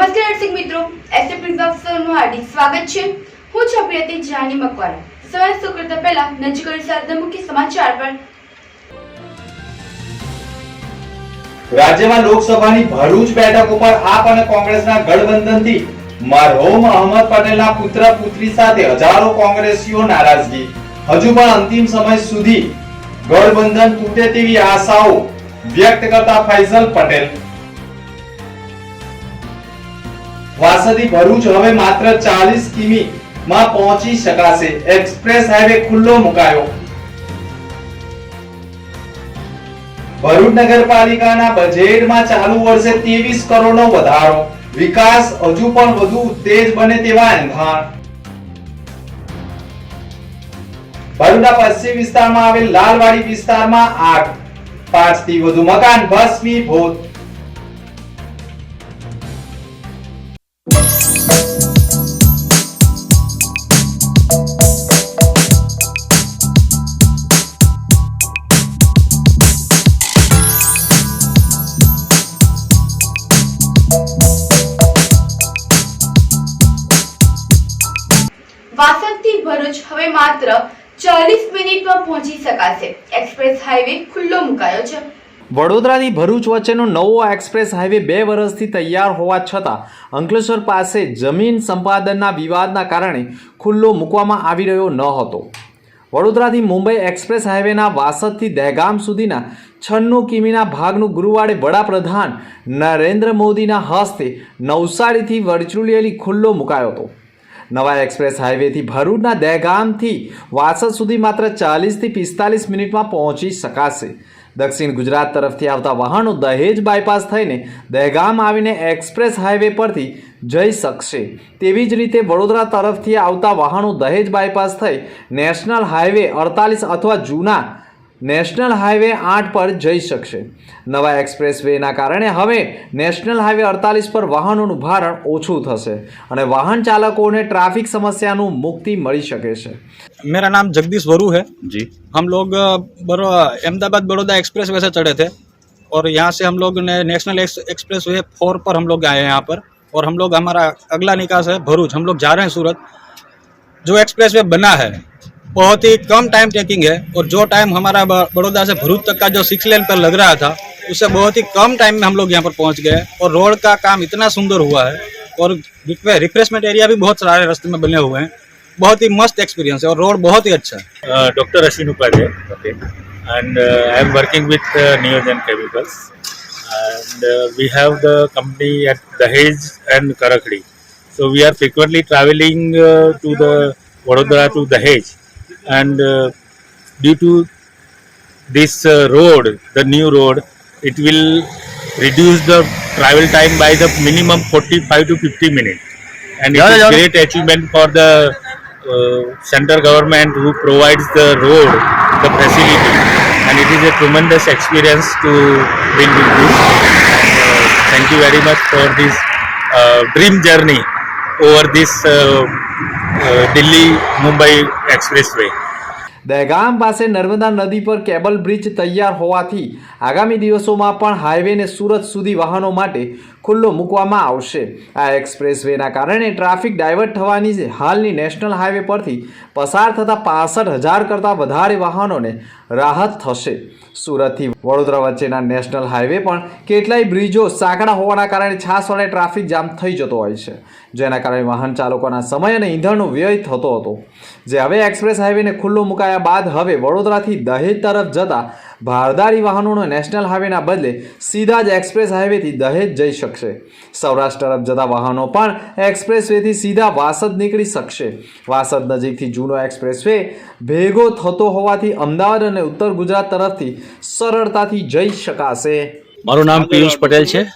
નમસ્તે દર્શક મિત્રો એસટી પ્રિન્સ હાર્દિક સ્વાગત છે. હું છું પ્રિયતી જાની મકવાણા. સવાર કરતા પહેલા નજીક કરી મુખ્ય સમાચાર પર. રાજ્યમાં લોકસભાની ભરૂચ બેઠક ઉપર આપ અને કોંગ્રેસના ગઠબંધનથી મરહોમ અહમદ પટેલના પુત્ર પુત્રી સાથે હજારો કોંગ્રેસીઓ નારાજગી. હજુ પણ અંતિમ સમય સુધી ગઠબંધન તૂટે તેવી આશાઓ વ્યક્ત કરતા ફૈઝલ પટેલ વાસદી ભરૂચ હવે માત્ર 40 કિમી માં પહોંચી શકાશે. એક્સપ્રેસ હાઈવે ખુલ્લો મુકાયો. ભરૂચ નગરપાલિકાના બજેટમાં ચાલુ વર્ષે 23 કરોડનો વધારો. વિકાસ હજુ પણ વધુ તેજ બને તેવા એંધાણ. ભરૂચના પશ્ચિમ વિસ્તારમાં આવેલ લાલવાડી વિસ્તારમાં આગ. પાંચથી વધુ મકાન ભસ્મીભૂત. વાસદથી ભરૂચ હવે માત્ર ચાલીસ મિનિટમાં પહોંચી શકાશે. એક્સપ્રેસ હાઈવે ખુલ્લો મુકાયો છે. વડોદરાથી ભરૂચ વચ્ચેનો નવો એક્સપ્રેસ હાઈવે બે વર્ષથી તૈયાર હોવા છતાં અંકલેશ્વર પાસે જમીન સંપાદનના વિવાદના કારણે ખુલ્લો મૂકવામાં આવી રહ્યો ન હતો. વડોદરાથી મુંબઈ એક્સપ્રેસ હાઈવેના વાસદથી દહેગામ સુધીના છન્નું કિમીના ભાગનું ગુરુવારે વડાપ્રધાન નરેન્દ્ર મોદીના હસ્તે નવસારીથી વર્ચ્યુઅલી ખુલ્લો મુકાયો હતો. નવા એક્સપ્રેસ હાઈવેથી ભરૂચના દહેગામથી વાસદ સુધી માત્ર ચાલીસથી પિસ્તાલીસ મિનિટમાં પહોંચી શકાશે. દક્ષિણ ગુજરાત તરફથી આવતા વાહનો દહેજ બાયપાસ થઈને દહેગામ આવીને એક્સપ્રેસ હાઈવે પરથી જઈ શકશે. તેવી જ રીતે વડોદરા તરફથી આવતા વાહનો દહેજ બાયપાસ થઈ નેશનલ હાઈવે અડતાલીસ અથવા જૂના નેશનલ હાઈવે આઠ પર જઈ શકશે. નવા એક્સપ્રેસ વેના કારણે હવે નેશનલ હાઈવે અડતાલીસ પર વાહનોનું ભારણ ઓછું થશે અને વાહન ચાલકોને ટ્રાફિક સમસ્યાનું મુક્તિ મળી શકે છે. મેરા નામ જગદીશ વરુ હે. જી. હમ લોગ અમદાવાદ બરોડા એક્સપ્રેસ वे से થે. ઓર और यहाँ से हम लोग એક્સપ્રેસ વે ફોર પર फोर पर हम लोग आए हैं यहाँ पर और हम लोग हमारा अगला निकास है भरूच हम लोग जा रहे हैं सूरत जो बहुत ही कम टाइम टेकिंग है और जो टाइम हमारा बड़ौदा से भरूच तक का जो सिक्स लेन पर लग रहा था, उससे बहुत ही कम टाइम में हम लोग यहाँ पर पहुँच गए और रोड का काम इतना सुंदर हुआ है और रिफ्रेशमेंट एरिया भी बहुत सारे रास्ते में बने हुए हैं। बहुत ही मस्त एक्सपीरियंस है और रोड बहुत ही अच्छा है। Doctor Ashwin Upadhyay and I am working with Niyojan chemicals and we have the company at Dahej and Karakhadi so we are frequently travelling to the Vadodara to Dahej And uh, due to this uh, road, the new road, it will reduce the travel time by the minimum 45 to 50 minutes. And it is great achievement for the uh, central government who provides the road, the facility, and it is a tremendous experience to bring with. And, uh, thank you very much for this uh, dream journey over this uh, uh, Delhi Mumbai Expressway. Dehgam પાસે નર્મદા નદી પર cable bridge તૈયાર હોવાથી આગામી દિવસોમાં પણ હાઈવેને સુરત સુધી વાહનો માટે ખુલ્લો મૂકવામાં આવશે. આ એક્સપ્રેસ વેના કારણે ટ્રાફિક ડાયવર્ટ થવાની હાલની નેશનલ હાઈવે પરથી પસાર થતા પાસઠ હજાર કરતાં વધારે વાહનોને રાહત થશે. સુરતથી વડોદરા વચ્ચેના નેશનલ હાઈવે પણ કેટલાય બ્રિજો સાંકડા હોવાના કારણે છાસ ટ્રાફિક જામ થઈ જતો હોય છે. જેના કારણે વાહન ચાલકોના સમય અને ઈંધણનો વ્યય થતો હતો. જે હવે એક્સપ્રેસ હાઈવેને ખુલ્લો મુકાયા બાદ હવે વડોદરાથી દહેજ તરફ જતા ભારદારી વાહનોનો નેશનલ હાઈવેના બદલે સીધા જ એક્સપ્રેસ હાઈવેથી દહેજ જઈ શકશે. સૌરાષ્ટ્ર તરફ જતા વાહનો પણ એક્સપ્રેસ વેથી સીધા વાસદ નીકળી શકશે. વાસદ નજીકથી જૂનો એક્સપ્રેસ વે ભેગો થતો હોવાથી અમદાવાદ અને ઉત્તર ગુજરાત તરફથી સરળતાથી જઈ શકાશે. મારું નામ પિયુષ પટેલ છે.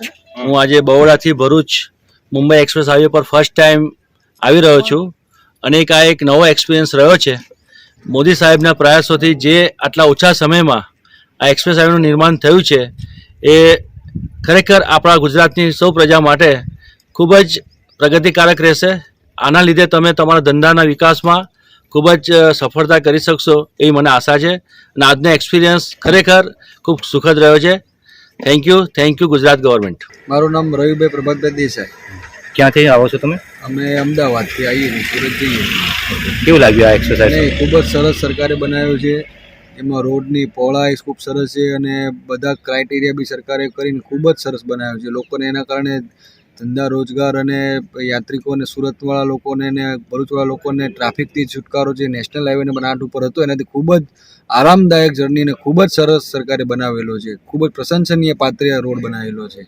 હું આજે બરોડાથી ભરૂચ મુંબઈ એક્સપ્રેસ હાઈવે પર ફર્સ્ટ ટાઈમ આવી રહ્યો છું. અને એક આ એક નવો એક્સપિરિયન્સ રહ્યો છે. મોદી સાહેબના પ્રયાસોથી જે આટલા ઓછા સમયમાં આ એક્સપ્રેસ હાઈવેનું નિર્માણ થયું છે એ ખરેખર આપણા ગુજરાતની સૌ પ્રજા માટે ખૂબ જ પ્રગતિકારક રહેશે. આના લીધે તમે તમારા ધંધાના વિકાસમાં ખૂબ જ સફળતા કરી શકશો એવી મને આશા છે અને આજનો એક્સપિરિયન્સ ખરેખર ખૂબ સુખદ રહ્યો છે. Thank you thank you Gujarat government મારું નામ રવિભાઈ પ્રભાતભાઈ દેસાઈ ક્યાંથી આવો છો તમે? અમે અમદાવાદથી આવીએ સુરત જઈએ કેવું લાગ્યું આ એક્સરસાઇઝ ખૂબ જ સરસ સરકારે બનાવ્યું છે. એમાં રોડની પહોળાઈ ખૂબ સરસ છે અને બધા ક્રાઇટેરિયા બી સરકારે કરીને ખૂબ જ સરસ બનાવ્યો છે. લોકોને એના કારણે ધંધા, રોજગાર અને યાત્રિકોને સુરતવાળા લોકોને ને ભરૂચવાળા લોકોને ટ્રાફિકથી છુટકારો છે નેશનલ હાઈવેને બનાટ ઉપર હતો, એનાથી ખૂબ જ આરામદાયક જર્નીને ખૂબ જ સરસ સરકારે બનાવેલો છે. ખૂબ જ પ્રશંસનીય પાત્રીય રોડ બનાવેલો છે.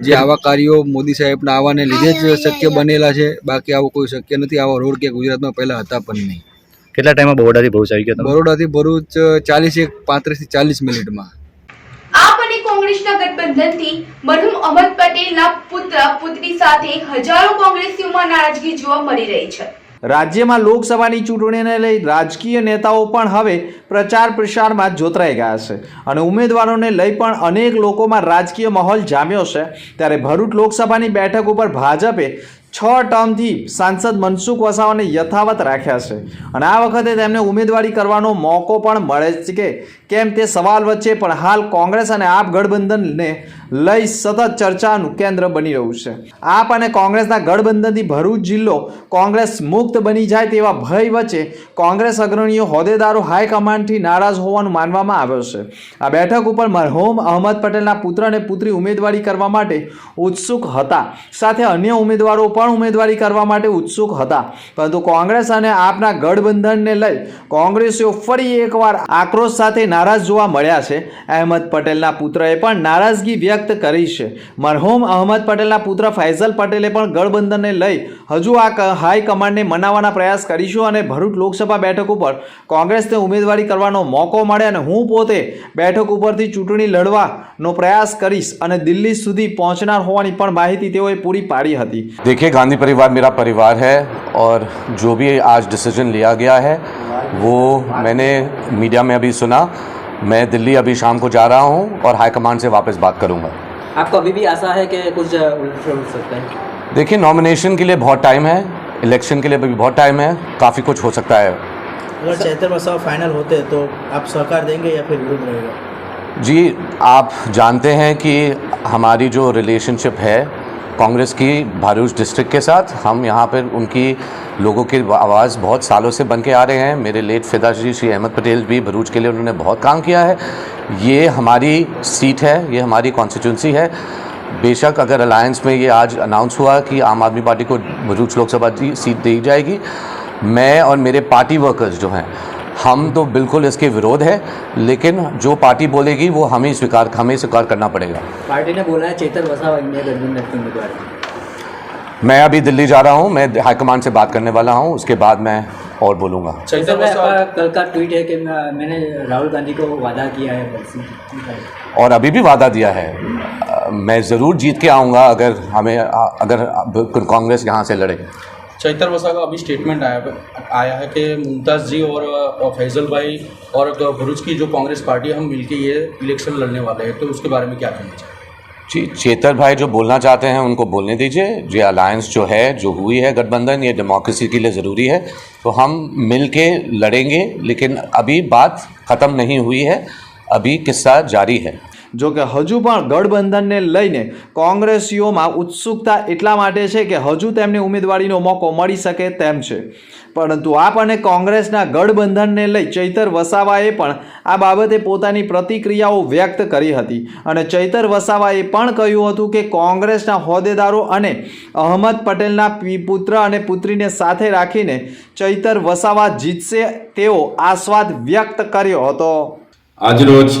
જે આવા કાર્યો મોદી સાહેબના આવવાને લીધે જ શક્ય બનેલા છે. બાકી આવું કોઈ શક્ય નથી. આવા રોડ કે ગુજરાતમાં પહેલાં હતા પણ નહીં. કેટલા ટાઈમમાં બરોડાથી ભરૂચ આવી ગયા બરોડાથી ભરૂચ ચાલીસ એક પાંત્રીસથી ચાલીસ મિનિટમાં. આપ અને કોંગ્રેસના ગઠબંધનથી મરહુમ અહમદ પટેલના પુત્ર પુત્રી સાથે હજારો કોંગ્રેસીઓમાં નારાજગી જોવા મળી રહી છે. રાજ્યમાં લોકસભાની ચૂંટણીને લઈ રાજકીય નેતાઓ પણ હવે પ્રચાર પ્રસારમાં જોતરાઈ ગયા છે અને ઉમેદવારોને લઈ પણ અનેક લોકોમાં રાજકીય માહોલ જામ્યો છે. ત્યારે ભરૂચ લોકસભાની બેઠક ઉપર ભાજપે છ ટર્મથી સાંસદ મનસુખ વસાવાને યથાવત રાખ્યા છે. અને આ વખતે તેમને ઉમેદવારી કરવાનો મોકો પણ મળે છે કે કેમ તે સવાલ વચ્ચે પણ હાલ કોંગ્રેસ અને આપ ગઠબંધનને લઈ સતત ચર્ચાનું કેન્દ્ર બની રહ્યું છે. આપ અને કોંગ્રેસના ગઠબંધનથી ભરૂચ જિલ્લો કોંગ્રેસ મુક્ત બની જાય તેવા ભય વચ્ચે કોંગ્રેસ અગ્રણીઓ હોદ્દેદારો હાઈકમાન્ડથી નારાજ હોવાનું માનવામાં આવ્યો છે. આ બેઠક ઉપર મરહોમ અહમદ પટેલના પુત્ર અને પુત્રી ઉમેદવારી કરવા માટે ઉત્સુક હતા. સાથે અન્ય ઉમેદવારો પણ ઉમેદવારી કરવા માટે ઉત્સુક હતા. પરંતુ કોંગ્રેસ અને આપના ગઠબંધનને લઈ કોંગ્રેસીઓ ફરી એકવાર આક્રોશ સાથે નારાજ જોવા મળ્યા છે. અહેમદ પટેલના પુત્રએ પણ નારાજગી વ્યક્ત કરી છે. મરહુમ અહમદ પટેલના પુત્ર ફૈઝલ પટેલે પણ ગઠબંધનને લઈ હજુ આ હાઈકમાન્ડને મનાવવાના પ્રયાસ કરીશું અને ભરૂચ લોકસભા બેઠક ઉપર કોંગ્રેસને ઉમેદવારી કરવાનો મોકો મળે અને હું પોતે બેઠક ઉપરથી ચૂંટણી લડવાનો પ્રયાસ કરીશ અને દિલ્હી સુધી પહોંચનાર હોવાની પણ માહિતી તેઓએ પૂરી પાડી હતી. देखिए गांधी परिवार मेरा परिवार है और जो भी आज डिसीज़न लिया गया है वो मैंने मीडिया में अभी सुना। मैं दिल्ली अभी शाम को जा रहा हूँ और हाईकमांड से वापस बात करूँगा। आपको अभी भी आशा है कि कुछ उलट सकता है? देखिए नॉमिनेशन के लिए बहुत टाइम है इलेक्शन के लिए भी बहुत टाइम है काफ़ी कुछ हो सकता है। अगर चैतर बसाव फाइनल होते हैं तो आप सहकार देंगे या फिर विरोध रहेगा? जी आप जानते हैं कि हमारी जो रिलेशनशिप है कांग्रेस की भरूच डिस्ट्रिक्ट के साथ हम यहाँ पर उनकी लोगों की आवाज़ बहुत सालों से बन के आ रहे हैं। मेरे लेट फिदा जी श्री अहमद पटेल भी भरूच के लिए उन्होंने बहुत काम किया है। ये हमारी सीट है, ये हमारी कॉन्स्टिट्यूंसी है। बेशक अगर अलायंस में ये आज अनाउंस हुआ कि आम आदमी पार्टी को भरूच लोकसभा सीट दी जाएगी, मैं और मेरे पार्टी वर्कर्स जो हैं हम तो बिल्कुल इसके विरोध है लेकिन जो पार्टी बोलेगी वो हमें स्वीकार हमें स्वीकार करना पड़ेगा। पार्टी ने बोला है चेतर वसावा इंडिया गठबंधन के। मैं अभी दिल्ली जा रहा हूँ मैं हाईकमान से बात करने वाला हूँ उसके बाद मैं और बोलूँगा। कल का ट्वीट है कि मैंने राहुल गांधी को वादा किया है और अभी भी वादा दिया है। मैं ज़रूर जीत के आऊँगा अगर हमें अगर कांग्रेस यहाँ से लड़े। चैतर वसा का अभी स्टेटमेंट आया आया है कि मुमताज़ जी और फैजल भाई और भरूच की जो कांग्रेस पार्टी हम मिलके ये इलेक्शन लड़ने वाले हैं। तो उसके बारे में क्या कहना चाहिए जी चेतर भाई जो बोलना चाहते हैं, उनको बोलने दीजिए। ये अलायंस जो है, जो हुई है गठबंधन, ये डेमोक्रेसी के लिए ज़रूरी है। तो हम मिल के लड़ेंगे, लेकिन अभी बात ख़त्म नहीं हुई है। अभी किस्सा जारी है। જો કે હજુ પણ ગઠબંધનને લઈને કોંગ્રેસીઓમાં ઉત્સુકતા એટલા માટે છે કે હજુ તેમને ઉમેદવારીનો મોકો મળી શકે તેમ છે. પરંતુ આપ અને કોંગ્રેસના ગઠબંધનને લઈ ચૈતર વસાવાએ પણ આ બાબતે પોતાની પ્રતિક્રિયાઓ વ્યક્ત કરી હતી અને ચૈતર વસાવાએ પણ કહ્યું હતું કે કોંગ્રેસના હોદ્દેદારો અને અહમદ પટેલના પુત્ર અને પુત્રીને સાથે રાખીને ચૈતર વસાવા જીતશે તેવો આસ્વાદ વ્યક્ત કર્યો હતો. આજરોજ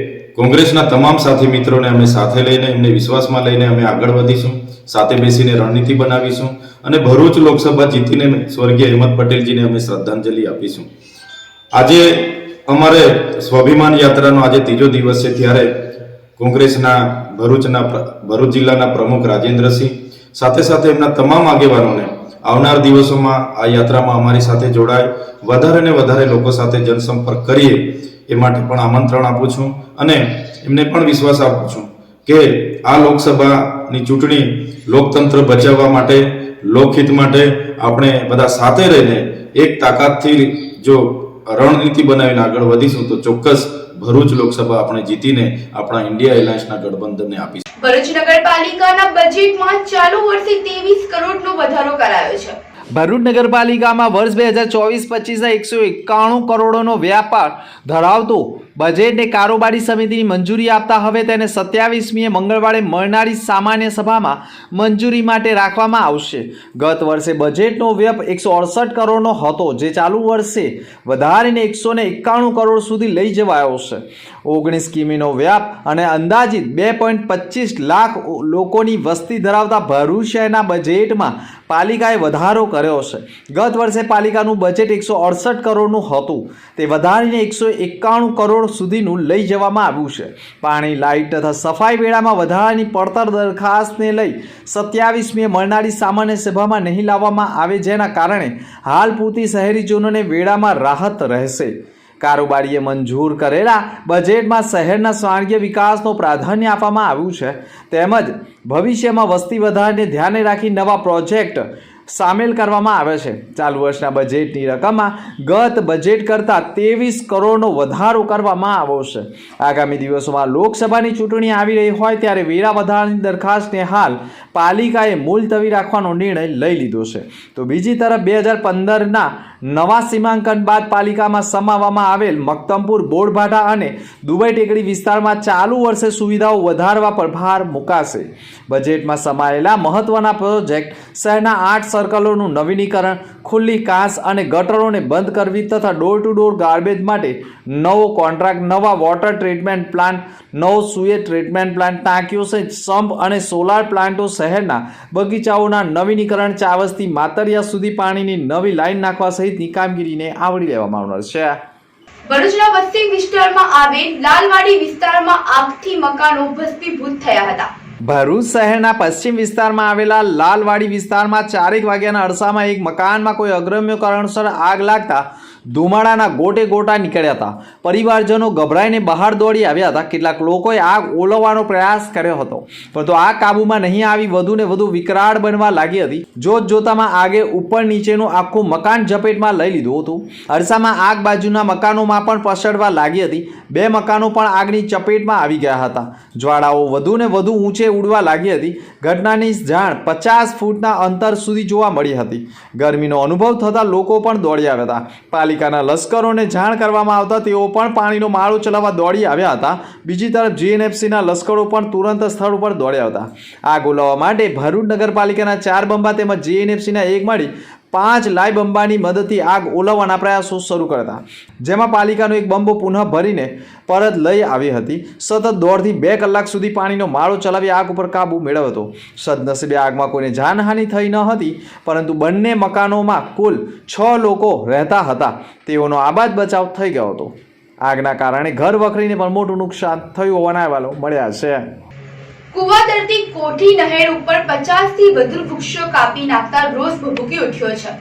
કોંગ્રેસના તમામ સાથી મિત્રોને અમે સાથે લઈને, એમને વિશ્વાસમાં લઈને અમે આગળ વધીશું, સાથે બેસીને રણનીતિ બનાવીશું અને ભરૂચ લોકસભા જીતીને સ્વર્ગીય હેમંત પટેલજીને અમે શ્રદ્ધાંજલિ આપીશું. આજે અમારે સ્વાભિમાન યાત્રાનો આજે ત્રીજો દિવસ છે, ત્યારે કોંગ્રેસના ભરૂચના ભરૂચ જિલ્લાના પ્રમુખ રાજેન્દ્રસિંહ, સાથે સાથે એમના તમામ આગેવાનોને આવનાર દિવસોમાં આ યાત્રામાં અમારી સાથે જોડાય, વધારે ને વધારે લોકો સાથે જનસંપર્ક કરીએ એ માટે પણ આમંત્રણ આપું છું અને એમને પણ વિશ્વાસ આપું છું કે આ લોકસભાની ચૂંટણી લોકતંત્ર બચાવવા માટે, લોકહિત માટે આપણે બધા સાથે રહીને એક તાકાતથી જો રણનીતિ બનાવીને આગળ વધીશું તો ચોક્કસ ભરૂચ લોકસભા આપણે જીતીને આપણા ઇન્ડિયા એલાયન્સના ગઠબંધનને આપીશું. ભરૂચ નગરપાલિકાના બજેટમાં ચાલુ વર્ષે ત્રેવીસ કરોડનો વધારો કરાયો છે. ભરૂચ નગરપાલિકામાં વર્ષ બે હજાર ચોવીસ પચીસના એકસો એકાણું કરોડોનો વ્યાપાર ધરાવતું બજેટને કારોબારી સમિતિની મંજૂરી આપતા હવે તેને સત્યાવીસમીએ મંગળવારે મળનારી સામાન્ય સભામાં મંજૂરી માટે રાખવામાં આવશે. ગત વર્ષે બજેટનો વ્યપ એકસો અડસઠ કરોડનો હતો, જે ચાલુ વર્ષે વધારીને એકસો એકાણું કરોડ સુધી લઈ જવાયો છે. ઓગણીસ કિમીનો વ્યાપ અને અંદાજિત બે પોઈન્ટ પચીસ લાખ લોકોની વસ્તી ધરાવતા ભરૂચ શહેરના બજેટમાં પાલિકાએ વધારો કર્યો છે. ગત વર્ષે પાલિકાનું બજેટ એકસો અડસઠ કરોડનું હતું. તે વધારીને એકસો એકાણું કરોડ સુધીનું લઈ જવામાં આવ્યું છે. પાણી, લાઇટ તથા સફાઈ વેળામાં વધારાની પડતર દરખાસ્તને લઈ સત્યાવીસમીએ મળનારી સામાન્ય સભામાં નહીં લાવવામાં આવે જેના કારણે હાલ પૂરતી શહેરીજનોને વેળામાં રાહત રહેશે. કારોબારીએ મંજૂર કરેલા બજેટમાં શહેરના સ્વાર્ગીય વિકાસનો પ્રાધાન્ય આપવામાં આવ્યું છે. તેમજ ભવિષ્યમાં વસ્તી વધારને ધ્યાને રાખી નવા પ્રોજેક્ટ સામેલ કરવામાં આવે છે. ચાલુ વર્ષના બજેટની રકમમાં ગત બજેટ કરતાં ત્રેવીસ કરોડનો વધારો કરવામાં આવ્યો છે. આગામી દિવસોમાં લોકસભાની ચૂંટણી આવી રહી હોય ત્યારે વેરા વધારાની દરખાસ્તને હાલ પાલિકાએ મુલતવી રાખવાનો નિર્ણય લઈ લીધો છે. તો બીજી તરફ બે હજાર પંદરના નવા સીમાંકન બાદ પાલિકામાં સમાવવામાં આવેલ મક્તમપુર બોરભાટા અને દુબઈ ટેકરી વિસ્તારમાં ચાલુ વર્ષે સુવિધાઓ વધારવા પર ભાર મુકાશે. બજેટમાં સમાયેલા મહત્વના પ્રોજેક્ટ શહેરના આઠ સર્કલોનું નવીનીકરણ, ખુલ્લી કાંસ અને ગટરોને બંધ કરવી તથા ડોર ટુ ડોર ગાર્બેજ માટે નવો કોન્ટ્રાક્ટ, નવા વોટર ટ્રીટમેન્ટ પ્લાન્ટ, નવો સુએ ટ્રીટમેન્ટ પ્લાન્ટ, ટાંકીઓ સહિત સંપ અને સોલાર પ્લાન્ટો શહેરના બગીચાઓના નવીનીકરણ ચાવસથી માતરિયા સુધી પાણીની નવી લાઈન નાખવા સહિતની કામગીરીને આવરી લેવામાં આવનાર છે. ભરૂચના પશ્ચિમ વિસ્તારમાં આવેલ લાલવાડી વિસ્તારમાં આગથી મકાનો ભસ્મીભૂત થયા હતા. ભરૂચ શહેરના પશ્ચિમ વિસ્તારમાં આવેલા લાલવાડી વિસ્તારમાં ચારેક વાગ્યાના અરસામાં એક મકાનમાં કોઈ અગ્રમ્ય કારણસર આગ લાગતા ધુમાડાના ગોટે ગોટા નીકળ્યા હતા. પરિવારજનો ગભરાઈને બહાર દોડી આવ્યા હતા. કેટલાક લોકોએ આગ ઓલવવાનો પ્રયાસ કર્યો હતો. પરંતુ આ કાબૂમાં નહીં આવી વધુ ને વધુ વિકરાળ બનવા લાગી હતી. જોત જોતામાં આગે ઉપર નીચેનું આખું મકાન ઝપેટમાં લઈ લીધું હતું. અરસામાં આગ બાજુના મકાનોમાં પણ પસરવા લાગી હતી. બે મકાનો પણ આગની ચપેટમાં આવી ગયા હતા. જ્વાળાઓ વધુ ને વધુ ઊંચે ઉડવા લાગી હતી. ઘટનાની જાણ પચાસ ફૂટના અંતર સુધી જોવા મળી હતી. ગરમીનો અનુભવ થતાં લોકો પણ દોડી આવ્યા હતા. પાલિકાના લશ્કરોને જાણ કરવામાં આવતા તેઓ પણ પાણીનો માળો ચલાવવા દોડી આવ્યા હતા. બીજી તરફ જીએનએફસીના લશ્કરો પણ તુરંત સ્થળ ઉપર દોડ્યા હતા. આગ ઓલવવા માટે ભરૂચ નગરપાલિકાના ચાર બંબા તેમજ જીએનએફસીના એક મળી પાંચ લાઈ બંબાની મદદથી આગ ઓલવવાના પ્રયાસો શરૂ કરતા. જેમાં પાલિકાનો એક બંબો પુનઃ ભરીને પરત લઈ આવી હતી. સતત દોઢથી બે કલાક સુધી પાણીનો માળો ચલાવી આગ ઉપર કાબુ મેળવ્યો હતો સદનસીબે આગમાં કોઈને જાનહાનિ થઈ ન હતી, પરંતુ બંને મકાનોમાં કુલ છ લોકો રહેતા હતા. તેઓનો આબાદ બચાવ થઈ ગયો હતો. આગના કારણે ઘર વખરીને પણ મોટું નુકસાન થયું હોવાના અહેવાલો મળ્યા છે. કુવાદરથી કોઠી નહેર ઉપર પચાસથી વધુ વૃક્ષો કાપી નાખતા રોષ ભભૂકી ઉઠ્યો છે.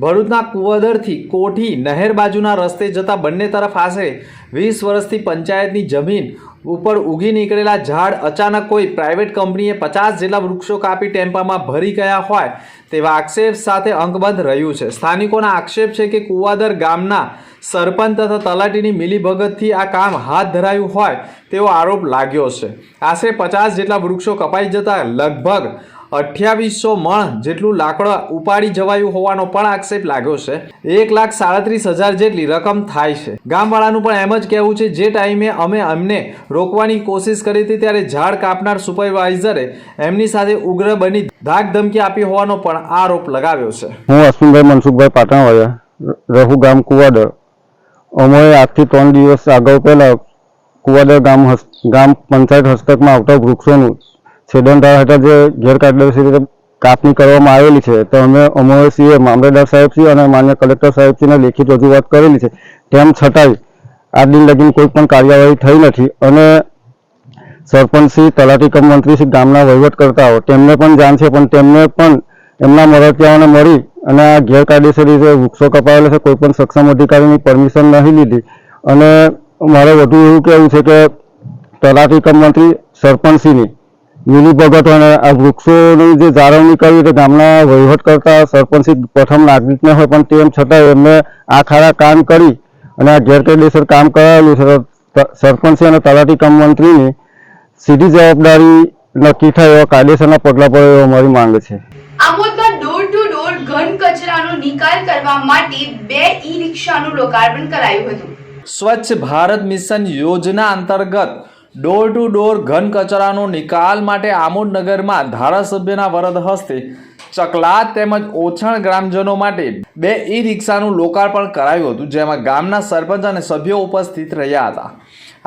ભરૂચના કુવદરથી કોઠી નહેર બાજુના રસ્તે જતા બંને તરફ આશરે વીસ વર્ષથી પંચાયતની જમીન ઉપર ઉગી નીકળેલા ઝાડ અચાનક કોઈ પ્રાઇવેટ કંપનીએ પચાસ જેટલા વૃક્ષો કાપી ટેમ્પામાં ભરી ગયા હોય તેવા આક્ષેપ સાથે અંકબદ્ધ રહ્યું છે. સ્થાનિકોના આક્ષેપ છે કે કુવાદર ગામના સરપંચ તથા તલાટીની મિલીભગતથી આ કામ હાથ ધરાયું હોય તેવો આરોપ લાગ્યો છે. આશરે પચાસ જેટલા વૃક્ષો કપાઈ જતા લગભગ અઠ્યાવીસો મણ જેટલું લાકડા ઉપાડી જવાયું હોવાનો પણ આક્ષેપ લાગ્યો છે. એક લાખ સાડત્રીસ હજાર જેટલી રકમ થાય છે. ગામવાળાનું પણ એમ જ કહેવું છે, જે ટાઈમે અમે અમને રોકવાની કોશિશ કરી હતી ત્યારે ઝાડ કાપનાર સુપરવાઇઝરે એમની સાથે ઉગ્ર બની ધાક ધમકી આપી હોવાનો પણ આરોપ લગાવ્યો છે. હું અશ્વિનભાઈ મનસુખભાઈ પાટણવાળા રહુ ગામ કુવાદર અમે આજથી ત્રણ દિવસ અગાઉ પહેલા કુવાદર ગામ ગામ પંચાયત હસ્તકમાં આવતા વૃક્ષોનું છેદન થયા હેઠળ જે ગેરકાયદેસર રીતે કાપણી કરવામાં આવેલી છે, તો અમે અમોએ છીએ મામલતદાર સાહેબશ્રી અને માન્ય કલેક્ટર સાહેબશ્રીને લેખિત રજૂઆત કરેલી છે. તેમ છતાંય આ દિન લગીન કોઈ પણ કાર્યવાહી થઈ નથી અને સરપંચશ્રી તલાટી કમ મંત્રીશ્રી ગામના વહીવટકર્તાઓ તેમને પણ જાણ છે, પણ તેમને પણ એમના મરતિયાઓને મળી અને આ ગેરકાયદેસર રીતે વૃક્ષો કપાયેલા છે કોઈ પણ સક્ષમ અધિકારીની પરમિશન નહીં લીધી. અને મારે વધુ એવું કહેવું છે કે તલાટી કમ મંત્રી સરપંચશ્રીની મિલી ભગત અને આ વૃક્ષોની જે જાળવણી કરવી તે ગામના વહીવટ કરતા સરપંચશ્રી પ્રથમ નાગરિકને હોય, પણ તેમ છતાં એમને આ ખાડા કામ કરી અને આ ગેરકાયદેસર કામ કરાવેલું છે. સરપંચશ્રી અને તલાટી કમ મંત્રીની સીધી જવાબદારી નક્કી થાય એવા કાયદેસરના પગલાં પર અમારી માંગ છે. આમોદમાં ડોર ટુ ડોર ઘન કચરાનો નિકાલ કરવા માટે બે ઈ રિક્ષાનું લોકાર્પણ કરાયું હતું. સ્વચ્છ ભારત મિશન યોજના અંતર્ગત ડોર ટુ ડોર ઘન કચરાનો નિકાલ માટે આમોદ નગરમાં ધારાસભ્યના વરદ હસ્તે ચકલાત તેમજ ઓછણ ગ્રામજનો માટે બે ઈ રિક્ષાનું લોકાર્પણ કરાયું હતું, જેમાં ગામના સરપંચ અને સભ્યો ઉપસ્થિત રહ્યા હતા.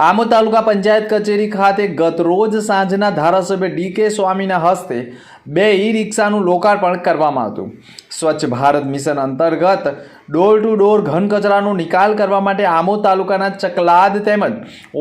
આમોદ તાલુકા પંચાયત કચેરી ખાતે ગત રોજ સાંજના ધારાસભ્ય ડી કે સ્વામીના હસ્તે બે ઈ રિક્ષાનું લોકાર્પણ કરવામાં હતું. સ્વચ્છ ભારત મિશન અંતર્ગત ડોર ટુ ડોર ઘન કચરાનો નિકાલ કરવા માટે આમોદ તાલુકાના ચકલાદ તેમજ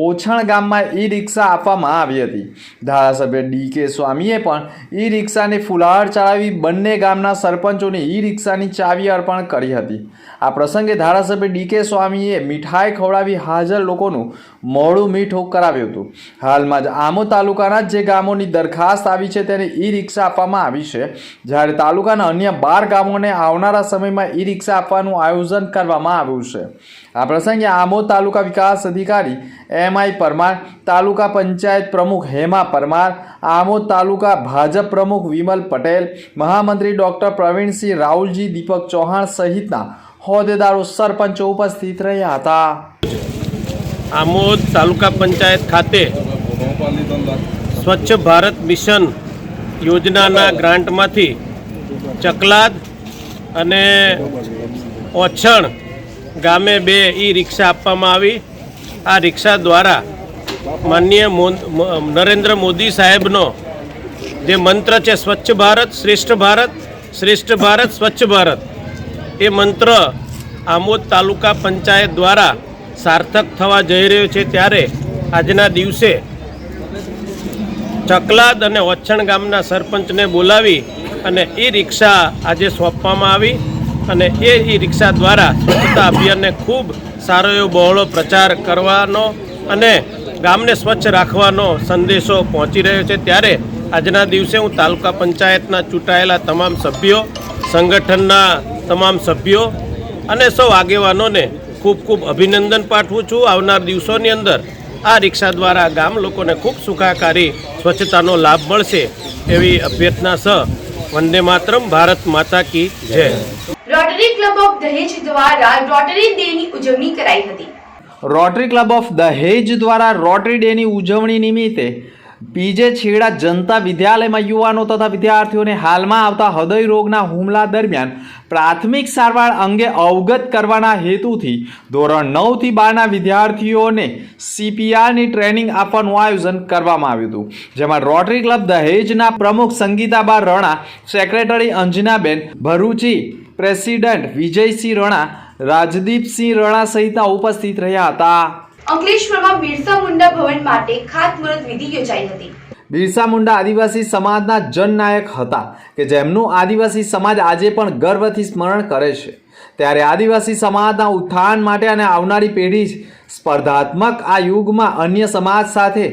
ઓછણ ગામમાં ઈ રિક્ષા આપવામાં આવી હતી. ધારાસભ્ય ડી કે સ્વામીએ પણ ઈ રિક્ષાને ફુલાર ચડાવી બંને ગામના સરપંચોને ઈ રિક્ષાની ચાવી અર્પણ કરી હતી. આ પ્રસંગે ધારાસભ્ય ડી કે સ્વામીએ મીઠાઈ ખવડાવી હાજર લોકોનું મોડું મીઠું કરાવ્યું હતું. હાલમાં જ આમોદ તાલુકાના જ જે ગામોની દરખાસ્ત આવી છે, તેને ઈ રિક્ષા આપવામાં આવી છે. જ્યારે તાલુકાના અન્ય બાર ગામોને આવનારા સમયમાં ઈ રિક્ષા આપવાનું આયોજન કરવામાં આવ્યું છે. આ પ્રસંગે આમોદ તાલુકા વિકાસ અધિકારી એમ આઈ પરમાર, તાલુકા પંચાયત પ્રમુખ હેમા પરમાર, આમોદ તાલુકા ભાજપ પ્રમુખ વિમલ પટેલ, મહામંત્રી ડૉક્ટર પ્રવીણસિંહ રાહુલજી, દીપક ચૌહાણ સહિતના હોદ્દેદારો, સરપંચો ઉપસ્થિત રહ્યા હતા. આમોદ તાલુકા પંચાયત ખાતે સ્વચ્છ ભારત મિશન યોજનાના ગ્રાન્ટમાંથી ચકલાદ અને ઓછણ ગામે બે ઈ રિક્ષા આપવામાં આવી. આ રિક્ષા દ્વારા માનનીય નરેન્દ્ર મોદી સાહેબનો જે મંત્ર છે, સ્વચ્છ ભારત, શ્રેષ્ઠ ભારત શ્રેષ્ઠ ભારત, સ્વચ્છ ભારત, એ મંત્ર આમોદ તાલુકા પંચાયત દ્વારા સાર્થક થવા જઈ રહ્યો છે. ત્યારે આજના દિવસે ચકલાદ અને ઓછણ ગામના સરપંચને બોલાવી અને એ રિક્ષા આજે સોંપવામાં આવી અને એ ઈ રિક્ષા દ્વારા સ્વચ્છતા અભિયાનને ખૂબ સારો એવો બહોળો પ્રચાર કરવાનો અને ગામને સ્વચ્છ રાખવાનો સંદેશો પહોંચી રહ્યો છે. ત્યારે આજના દિવસે હું તાલુકા પંચાયતના ચૂંટાયેલા તમામ સભ્યો, સંગઠનના તમામ સભ્યો અને સૌ આગેવાનોને ખૂબ ખૂબ અભિનંદન પાઠવું છું. આવનાર દિવસોની અંદર આ રિક્ષા દ્વારા ગામ લોકોને ખૂબ સુખાકારી સ્વચ્છતાનો લાભ મળશે એવી અભ્યર્થના સહ વંદે માતરમ ભારત માતા કી જય. રોટરી ક્લબ ઓફ દહેજ દ્વારા રોટરી ડે ની ઉજવણી કરાઈ હતી. રોટરી ક્લબ ઓફ દહેજ દ્વારા રોટરી ડેની ઉજવણી નિમિત્તે પીજે છેડા જનતા વિદ્યાલયમાં યુવાનો તથા વિદ્યાર્થીઓને હાલમાં આવતા હૃદય રોગના હુમલા દરમિયાન પ્રાથમિક સારવાર અંગે અવગત કરવાના હેતુથી ધોરણ નવથી બારના વિદ્યાર્થીઓને સીપીઆરની ટ્રેનિંગ આપવાનું આયોજન કરવામાં આવ્યું હતું. જેમાં રોટરી ક્લબ દહેજના પ્રમુખ સંગીતાબા રણા, સેક્રેટરી અંજનાબેન, ભરૂચી પ્રેસિડેન્ટ વિજયસિંહ રણા, રાજદીપસિંહ રણા સહિતના ઉપસ્થિત રહ્યા હતા. અંકલેશ્વરમાં બિરસા મુંડા ભવન માટે ખાતમુહૂર્ત વિધિ યોજાઈ હતી. બિરસા મુંડા આદિવાસી સમાજના જનનાયક હતા કે જેમનું આદિવાસી સમાજ આજે પણ ગર્વથી સ્મરણ કરે છે. ત્યારે આદિવાસી સમાજના ઉત્થાન માટે અને આવનારી પેઢી સ્પર્ધાત્મક આ યુગમાં અન્ય સમાજ સાથે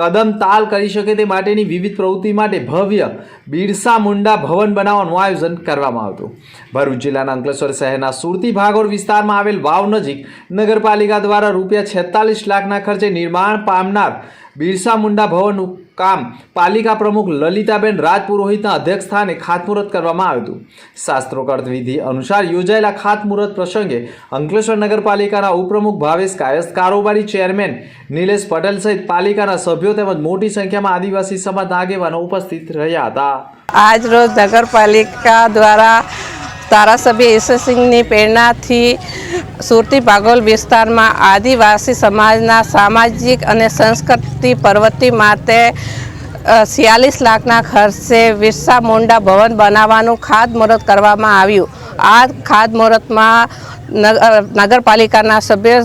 કદમ તાલ કરી શકે તે માટેની વિવિધ પ્રવૃત્તિ માટે ભવ્ય બિરસા મુંડા ભવન બનાવવાનું આયોજન કરવામાં આવતું. ભરૂચ જિલ્લાના અંકલેશ્વર શહેરના સુરતી ભાગોળ વિસ્તારમાં આવેલ વાવ નજીક નગરપાલિકા દ્વારા રૂપિયા છેતાલીસ લાખના ખર્ચે નિર્માણ પામનાર બિરસા મુંડા ભવનનું કામ. પાલિકા પ્રમુખ લલિતાબેન રાજપુરોહિતના અધ્યક્ષ સ્થાને ખાતમુહૂર્ત કરવામાં આવ્યું હતું. શાસ્ત્રોકર્ત વિધિ અનુસાર યોજાયેલા ખાતમુહૂર્ત પ્રસંગે અંકલેશ્વર નગરપાલિકાના ઉપપ્રમુખ ભાવેશ કાયસ્થ કારોબારી ચેરમેન નિલેશ પટેલ સહિત પાલિકાના સભ્યો તેમજ મોટી સંખ્યામાં આદિવાસી સમાજના આગેવાનો ઉપસ્થિત રહ્યા હતા. આજ રોજ નગરપાલિકા દ્વારા ધારાસભ્ય ઈશ્વરસિંહની પ્રેરણાથી સુરતી ભાગોલ વિસ્તારમાં આદિવાસી સમાજના સામાજિક અને સંસ્કૃતિ પ્રવૃત્તિ માટે છિયાલીસ લાખના ખર્ચે વિરસા મુંડા ભવન બનાવવાનું ખાતમુહૂર્ત કરવામાં આવ્યું. આ ખાતમુહૂર્તમાં નગર- નગરપાલિકાના સભ્ય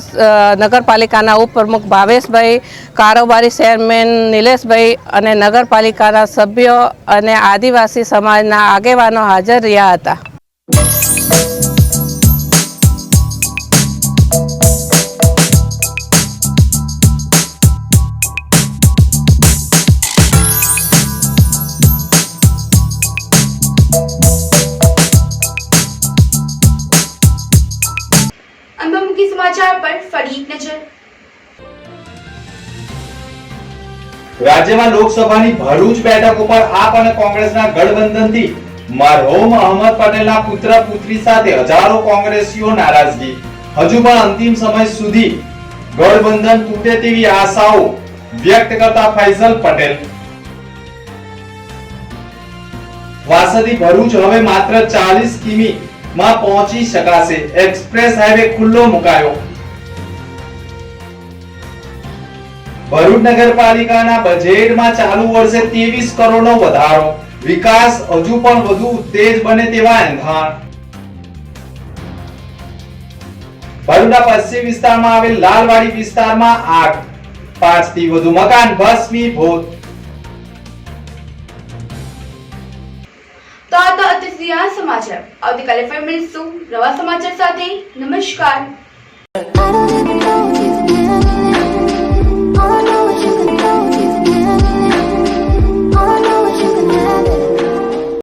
નગરપાલિકાના ઉપપ્રમુખ ભાવેશભાઈ, કારોબારી ચેરમેન નિલેશભાઈ અને નગરપાલિકાના સભ્યો અને આદિવાસી સમાજના આગેવાનો હાજર રહ્યા હતા. રાજ્યમાં લોકસભાની ભરૂચ બેઠક ઉપર આપ અને કોંગ્રેસના ગઠબંધનથી મરહુમ અહમદ પટેલના પુત્ર પુત્રી સાથે હજારો કોંગ્રેસીઓ નારાજગી. હજુ પણ અંતિમ સમય સુધી ગઠબંધન તૂટે તેવી આશાઓ વ્યક્ત કરતા ફૈઝલ પટેલ. વાસદી ભરૂચ હવે માત્ર 40 કિમી માં પહોંચી શકાશે. એક્સપ્રેસ હાઈવે ખુલ્લો મુકાયો. ભરૂચ નગરપાલિકાના બજેટમાં ચાલુ વર્ષે 23 કરોડનો વધારો. વિકાસ હજુ પણ વધુ ઉત્તેજ બને તેવા એંધાણ. ભરૂચના પશ્ચિમ વિસ્તારમાં આવેલ લાલવાડી વિસ્તારમાં આગ. પાંચથી વધુ મકાન ભસ્મીભૂત તો આ તો અત્યાર આ સમાચાર. આવતીકાલે ફરી મળીશું નવા સમાચાર સાથે. નમસ્કાર. I don't